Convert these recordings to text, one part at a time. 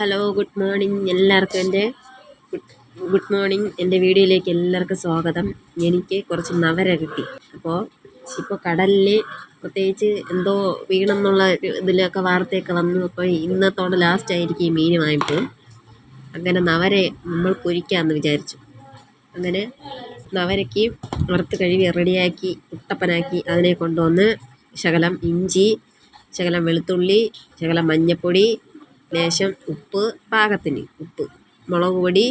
Hello good morning എല്ലാവർക്കും എന്റെ good morning എന്റെ വീഡിയോയിലേക്ക് എല്ലാവർക്കും സ്വാഗതം. എനിക്ക് കുറച്ച് നവര കിട്ടി. അപ്പോൾ ഇപ്പോൾ കടലിൽ പ്രത്യേകിച്ച് എന്തോ വീണെന്നുള്ള ഇതിലൊക്കെ വാർത്തയൊക്കെ വന്നു. അപ്പോൾ ഇന്നത്തോടെ ലാസ്റ്റ് ആയിരിക്കും ഈ മീൻ വാങ്ങിപ്പോൾ അങ്ങനെ നവരെ നമ്മൾ പൊരിക്കാമെന്ന് വിചാരിച്ചു. അങ്ങനെ നവരയ്ക്ക് വറുത്ത് കഴുകി റെഡിയാക്കി കുട്ടപ്പനാക്കി അതിനെ കൊണ്ടുവന്ന് ശകലം ഇഞ്ചി ശകലം വെളുത്തുള്ളി ശകലം മഞ്ഞൾപ്പൊടി ലേശം ഉപ്പ് പാകത്തിന് ഉപ്പ് മുളക് പൊടി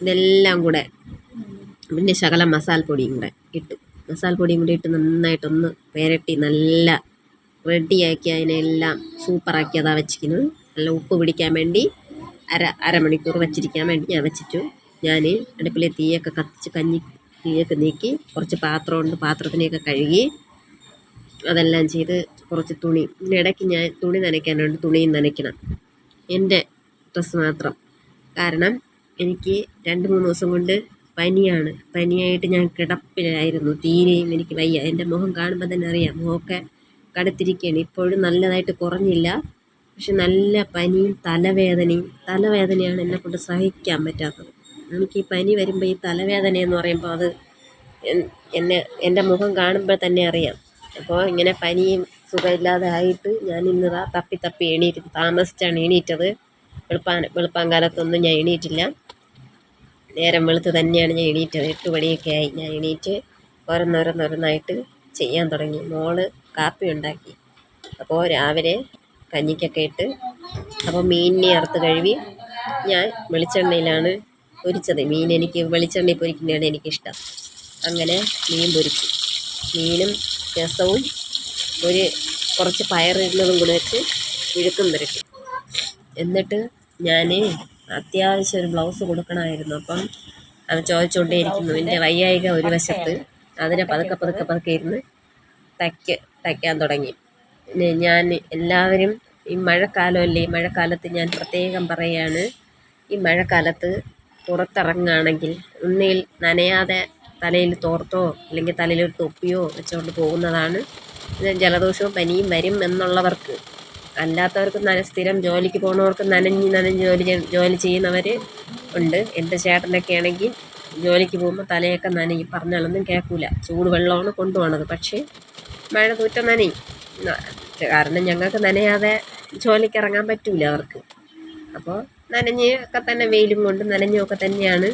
ഇതെല്ലാം കൂടെ. പിന്നെ ശകലം മസാലപ്പൊടിയും കൂടെ ഇട്ടു. മസാലപ്പൊടിയും കൂടി ഇട്ട് നന്നായിട്ടൊന്ന് പുരട്ടി നല്ല റെഡിയാക്കി അതിനെല്ലാം സൂപ്പറാക്കി അതാ വെച്ചിരിക്കുന്നത്. നല്ല ഉപ്പ് പിടിക്കാൻ വേണ്ടി അര അരമണിക്കൂർ വെച്ചിരിക്കാൻ വേണ്ടി ഞാൻ വെച്ചിട്ടു. ഞാൻ അടുപ്പിലെ തീയൊക്കെ കത്തിച്ച് കഞ്ഞി തീയൊക്കെ നീക്കി കുറച്ച് പാത്രമുണ്ട് പാത്രത്തിനെയൊക്കെ കഴുകി അതെല്ലാം ചെയ്ത് കുറച്ച് തുണി. ഇതിനിടയ്ക്ക് ഞാൻ തുണി നനയ്ക്കാനുണ്ട് തുണിയും നനയ്ക്കണം. എന്റെ ഡ്രസ്സ് മാത്രം. കാരണം എനിക്ക് രണ്ട് മൂന്ന് ദിവസം കൊണ്ട് പനിയാണ്. പനിയായിട്ട് ഞാൻ കിടപ്പിലായിരുന്നു. തീരെയും എനിക്ക് വയ്യ. എന്റെ മുഖം കാണുമ്പോൾ തന്നെ അറിയാം. മുഖമൊക്കെ കടുത്തിരിക്കുകയാണ്. ഇപ്പോഴും നല്ലതായിട്ട് കുറഞ്ഞില്ല. പക്ഷെ നല്ല പനിയും തലവേദനയും തലവേദനയാണ് എന്നെക്കൊണ്ട് സഹിക്കാൻ പറ്റാത്തത്. എനിക്ക് ഈ പനി വരുമ്പോൾ ഈ തലവേദന എന്ന് പറയുമ്പോൾ അത് എന്നെ എന്റെ മുഖം കാണുമ്പോൾ തന്നെ അറിയാം. അപ്പോൾ ഇങ്ങനെ പനിയും സുഖമില്ലാതെ ആയിട്ട് ഞാൻ ഇതാ തപ്പി തപ്പി എണീറ്റ് താമസിച്ചാണ് എണീറ്റത്. വെളുപ്പാൻ വെളുപ്പാൻ കാലത്തൊന്നും ഞാൻ എണീറ്റില്ല. നേരം വെളുത്ത് തന്നെയാണ് ഞാൻ എണീറ്റത്. എട്ട് മണിയൊക്കെ ആയി ഞാൻ എണീറ്റ് ഓരോന്നോരോന്നോരോന്നായിട്ട് ചെയ്യാൻ തുടങ്ങി. മോൾ കാപ്പി ഉണ്ടാക്കി. അപ്പോൾ രാവിലെ കഞ്ഞിക്കൊക്കെ ഇട്ട് അപ്പോൾ മീനിനെ അറുത്ത് കഴുകി ഞാൻ വെളിച്ചെണ്ണയിലാണ് പൊരിച്ചത്. മീൻ എനിക്ക് വെളിച്ചെണ്ണയിൽ പൊരിക്കുന്നതാണ് എനിക്കിഷ്ടം. അങ്ങനെ മീൻ പൊരിച്ചു. മീനും രസവും ഒരു കുറച്ച് പയറിടുന്നതും കൂടെ വെച്ച് ഇഴുക്കും പുരട്ടി എന്നിട്ട് ഞാൻ അത്യാവശ്യം ഒരു ബ്ലൗസ് കൊടുക്കണമായിരുന്നു. അപ്പം അത് ചോദിച്ചുകൊണ്ടേ ഇരിക്കുന്നു എന്റെ വയ്യായിക ഒരു വശത്ത്. അതിനെ പതുക്കെ പതുക്കെ പതുക്കെ ഇരുന്ന് തയ്ക്ക് തയ്ക്കാൻ തുടങ്ങി. പിന്നെ ഞാൻ എല്ലാവരും ഈ മഴക്കാലമല്ലേ ഈ മഴക്കാലത്ത് ഞാൻ പ്രത്യേകം പറയുകയാണ് ഈ മഴക്കാലത്ത് പുറത്തിറങ്ങുകയാണെങ്കിൽ ഒന്നിൽ നനയാതെ തലയിൽ തോർത്തോ അല്ലെങ്കിൽ തലയിൽ ഒരു തൊപ്പിയോ വെച്ചുകൊണ്ട് പോകുന്നതാണ് ജലദോഷവും പനിയും വരും എന്നുള്ളവർക്ക് അല്ലാത്തവർക്ക് നന സ്ഥിരം ജോലിക്ക് പോകുന്നവർക്ക് നനഞ്ഞ് നനഞ്ഞ് ജോലി ജോലി ചെയ്യുന്നവർ ഉണ്ട്. എന്റെ ചേട്ടനൊക്കെ ആണെങ്കിൽ ജോലിക്ക് പോകുമ്പോൾ തലയൊക്കെ നനയും. പറഞ്ഞാലൊന്നും ചൂട് വെള്ളമാണ് കൊണ്ടുപോകണത് പക്ഷേ മഴ തൂറ്റ നനയും. കാരണം ഞങ്ങൾക്ക് നനയാതെ ജോലിക്ക് ഇറങ്ങാൻ പറ്റൂല അവർക്ക്. അപ്പോൾ നനഞ്ഞ് ഒക്കെ തന്നെ വെയിലും കൊണ്ട് നനഞ്ഞൊക്കെ തന്നെയാണ്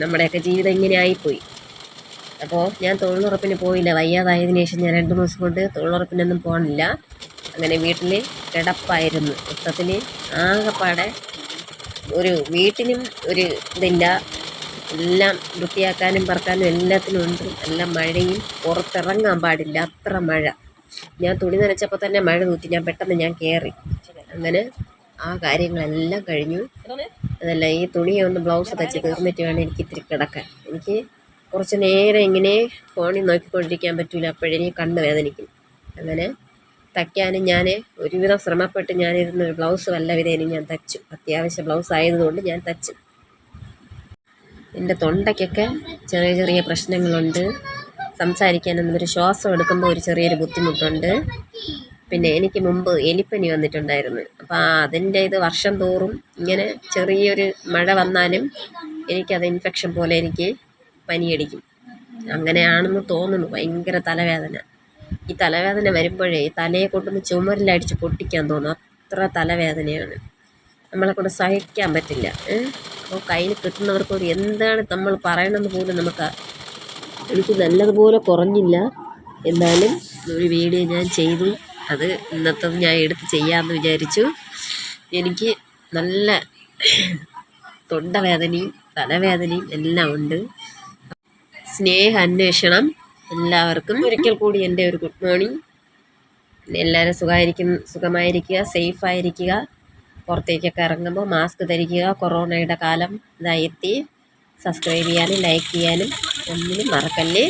നമ്മുടെയൊക്കെ ജീവിതം ഇങ്ങനെ ആയിപ്പോയി. അപ്പോൾ ഞാൻ തൊഴിലുറപ്പിന് പോയില്ല. വയ്യാതായതിനു ശേഷം ഞാൻ രണ്ട് മാസം കൊണ്ട് തൊഴിലുറപ്പിനൊന്നും പോകണില്ല അങ്ങനെ വീട്ടിൽ കിടപ്പായിരുന്നു. മൊത്തത്തിൽ ആകെപ്പാടെ ഒരു വീട്ടിനും ഒരു ഇതില്ല. എല്ലാം വൃത്തിയാക്കാനും പറക്കാനും എല്ലാത്തിനും ഉണ്ട്. എല്ലാം മഴയും പുറത്തിറങ്ങാൻ പാടില്ല. അത്ര മഴ. ഞാൻ തുണി നനച്ചപ്പോൾ തന്നെ മഴ തൂറ്റി. ഞാൻ പെട്ടെന്ന് ഞാൻ കയറി. അങ്ങനെ ആ കാര്യങ്ങളെല്ലാം കഴിഞ്ഞു. അതല്ല ഈ തുണിയൊന്ന് ഒന്ന് ബ്ലൗസ് തച്ച് തീർന്നിട്ട് വേണം എനിക്ക് ഇത്തിരി കിടക്കാൻ. എനിക്ക് കുറച്ച് നേരം ഇങ്ങനെ ഫോണിൽ നോക്കിക്കൊണ്ടിരിക്കാൻ പറ്റില്ല അപ്പോഴേ കണ്ണ് വേദനിക്കും. അങ്ങനെ തയ്ക്കാനും ഞാൻ ഒരുവിധം ശ്രമപ്പെട്ട് ഞാനിരുന്ന് ബ്ലൗസ് വല്ല വിധേനും ഞാൻ തച്ചു അത്യാവശ്യം ബ്ലൗസ് ആയതുകൊണ്ട് ഞാൻ തച്ചു എന്റെ തൊണ്ടയ്ക്കൊക്കെ ചെറിയ ചെറിയ പ്രശ്നങ്ങളുണ്ട്. സംസാരിക്കാനൊന്നും ഒരു ശ്വാസം എടുക്കുമ്പോൾ ഒരു ചെറിയൊരു ബുദ്ധിമുട്ടുണ്ട്. പിന്നെ എനിക്ക് മുമ്പ് എലിപ്പനി വന്നിട്ടുണ്ടായിരുന്നു. അപ്പോൾ അതിന്റെ ഇത് വർഷം തോറും ഇങ്ങനെ ചെറിയൊരു മഴ വന്നാലും എനിക്കത് ഇൻഫെക്ഷൻ പോലെ എനിക്ക് പനിയടിക്കും. അങ്ങനെയാണെന്ന് തോന്നുന്നു. ഭയങ്കര തലവേദന. ഈ തലവേദന വരുമ്പോഴേ തലയെ കൊണ്ടൊന്ന് ചുമരിലടിച്ച് പൊട്ടിക്കാൻ തോന്നും. അത്ര തലവേദനയാണ്. നമ്മളെ കൊണ്ട് സഹിക്കാൻ പറ്റില്ല. അപ്പോൾ കയ്യിൽ കിട്ടുന്നവർക്കൊരു എന്താണ് നമ്മൾ പറയണമെന്ന് പോലും നമുക്ക് എനിക്ക് നല്ലതുപോലെ കുറഞ്ഞില്ല. എന്നാലും ഒരു വീഡിയോ ഞാൻ ചെയ്തു. അത് ഇന്നത്തത് ഞാൻ എടുത്ത് ചെയ്യാമെന്ന് വിചാരിച്ചു. എനിക്ക് നല്ല തൊണ്ടവേദനയും തലവേദനയും എല്ലാം ഉണ്ട്. സ്നേഹ അന്വേഷണം എല്ലാവർക്കും. ഒരിക്കൽ കൂടി എന്റെ ഒരു ഗുഡ് മോർണിംഗ്. എല്ലാവരും സുഖമായിരിക്കും സുഖമായിരിക്കുക സേഫ് ആയിരിക്കുക പുറത്തേക്കൊക്കെ ഇറങ്ങുമ്പോൾ മാസ്ക് ധരിക്കുക കൊറോണയുടെ കാലം ഇതായി എത്തി സബ്സ്ക്രൈബ് ചെയ്യാനും ലൈക്ക് ചെയ്യാനും ഒന്നിനും മറക്കല്ലേ?